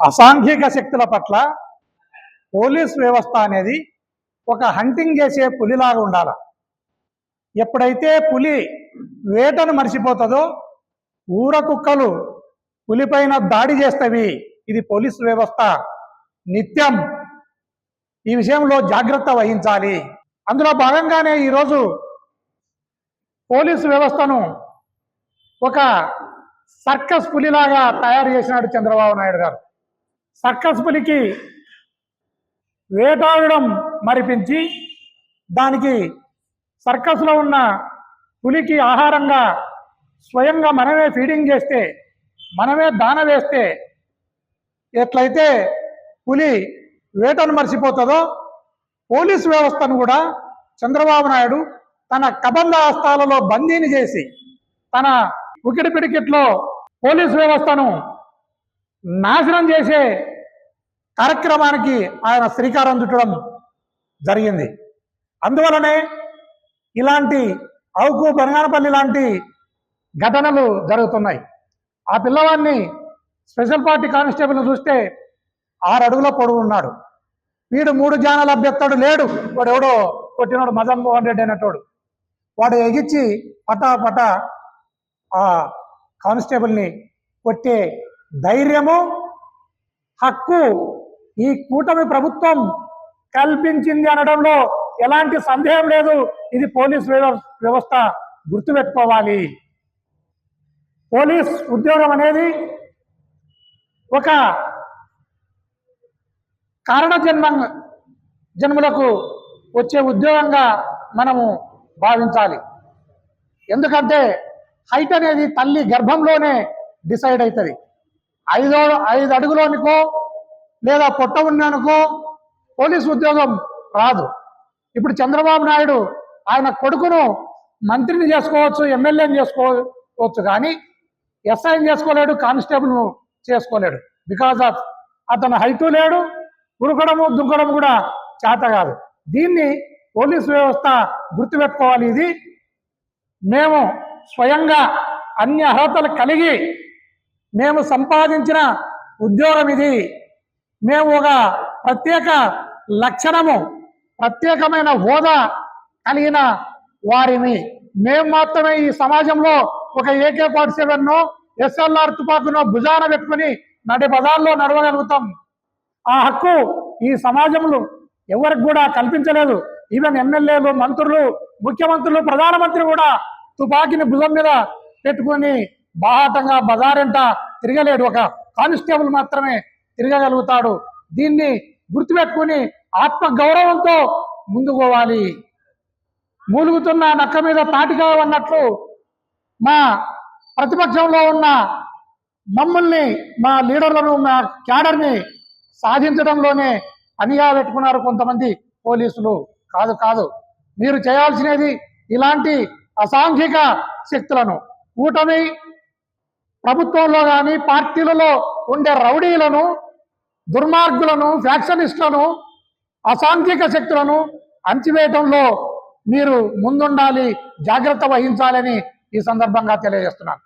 అసాంఘిక శక్తుల పట్ల పోలీస్ వ్యవస్థ అనేది ఒక హంటింగ్ చేసే పులిలాగా ఉండాలి. ఎప్పుడైతే పులి వేటను మర్చిపోతుందో ఊర కుక్కలు పులిపైన దాడి చేస్తవి. ఇది పోలీస్ వ్యవస్థ నిత్యం. ఈ విషయంలో జాగ్రత్త వహించాలి. అందులో భాగంగానే ఈరోజు పోలీసు వ్యవస్థను ఒక సర్కస్ పులిలాగా తయారు చేసినాడు చంద్రబాబు నాయుడు గారు. సర్కస్ పులికి వేటాడడం మరిపించి దానికి సర్కస్లో ఉన్న పులికి ఆహారంగా స్వయంగా మనమే ఫీడింగ్ చేస్తే మనమే దాన వేస్తే ఎట్లయితే పులి వేటను మర్చిపోతుందో పోలీసు వ్యవస్థను కూడా చంద్రబాబు నాయుడు తన కబంధ హస్తాలలో బందీని చేసి తన ఉకిడి పిడికిట్లో పోలీసు వ్యవస్థను నాశనం చేసే కార్యక్రమానికి ఆయన శ్రీకారం చుట్టడం జరిగింది. అందువలనే ఇలాంటి అవుకు బనగానపల్లి లాంటి ఘటనలు జరుగుతున్నాయి. ఆ పిల్లవాడిని స్పెషల్ పార్టీ కానిస్టేబుల్ చూస్తే ఆరు అడుగుల పొడుగు ఉన్నాడు. వీడు మూడు జానాల అభ్యర్థుడు లేడు. వాడు ఎవడో కొట్టినాడు మదన్ మోహన్ రెడ్డి అనేటోడు. వాడు ఎగిచ్చి పటా పటా ఆ కానిస్టేబుల్ని కొట్టే ధైర్యము హక్కు ఈ కూటమి ప్రభుత్వం కల్పించింది అనడంలో ఎలాంటి సందేహం లేదు. ఇది పోలీస్ వ్యవస్థ గుర్తుపెట్టుకోవాలి. పోలీస్ ఉద్యోగం అనేది ఒక కారణ జన్మ జన్ములకు వచ్చే ఉద్యోగంగా మనము భావించాలి. ఎందుకంటే హైట్ అనేది తల్లి గర్భంలోనే డిసైడ్ అవుతుంది. ఐదో ఐదు అడుగులోనికో లేదా పొట్ట ఉన్నానుకో పోలీస్ ఉద్యోగం రాదు. ఇప్పుడు చంద్రబాబు నాయుడు ఆయన కొడుకును మంత్రిని చేసుకోవచ్చు ఎమ్మెల్యేని చేసుకోవచ్చు కానీ ఎస్ఐని చేసుకోలేడు కానిస్టేబుల్ను చేసుకోలేడు. బికాజ్ ఆఫ్ అతను హైటు లేడు ఉరకడము దుంకడం కూడా చేత కాదు. దీన్ని పోలీసు వ్యవస్థ గుర్తుపెట్టుకోవాలి ఇది. మేము స్వయంగా అన్ని అర్హతలు కలిగి మేము సంపాదించిన ఉద్యోగం ఇది. మేము ఒక ప్రత్యేక లక్షణము ప్రత్యేకమైన హోదా కలిగిన వారిని. మేము మాత్రమే ఈ సమాజంలో ఒక ఏకే ఫార్టీ సెవెన్ను ఎస్ఎల్ఆర్ తుపాకును భుజాన పెట్టుకుని నటి పదాల్లో నడవగలుగుతాం. ఆ హక్కు ఈ సమాజంలో ఎవరికి కూడా కల్పించలేదు. ఈవెన్ ఎమ్మెల్యేలు మంత్రులు ముఖ్యమంత్రులు ప్రధానమంత్రి కూడా తుపాకీని భుజం మీద పెట్టుకొని బాహాటంగా బజారెంట తిరగలేడు. ఒక కానిస్టేబుల్ మాత్రమే తిరగగలుగుతాడు. దీన్ని గుర్తుపెట్టుకుని ఆత్మ గౌరవంతో మూలుగుతున్న నక్క మీద తాటిగా ఉన్నట్లు మా ప్రతిపక్షంలో ఉన్న మమ్మల్ని మా లీడర్లను మా క్యాడర్ని సాధించడంలోనే పనిగా పెట్టుకున్నారు కొంతమంది పోలీసులు. కాదు కాదు. మీరు చేయాల్సినది ఇలాంటి అసాంఘిక శక్తులను కూటమి ప్రభుత్వంలో కానీ పార్టీలలో ఉండే రౌడీలను దుర్మార్గులను ఫ్యాక్షనిస్టులను అసాంఘిక శక్తులను అంచివేయటంలో మీరు ముందుండాలి జాగ్రత్త వహించాలని ఈ సందర్భంగా తెలియజేస్తున్నాను.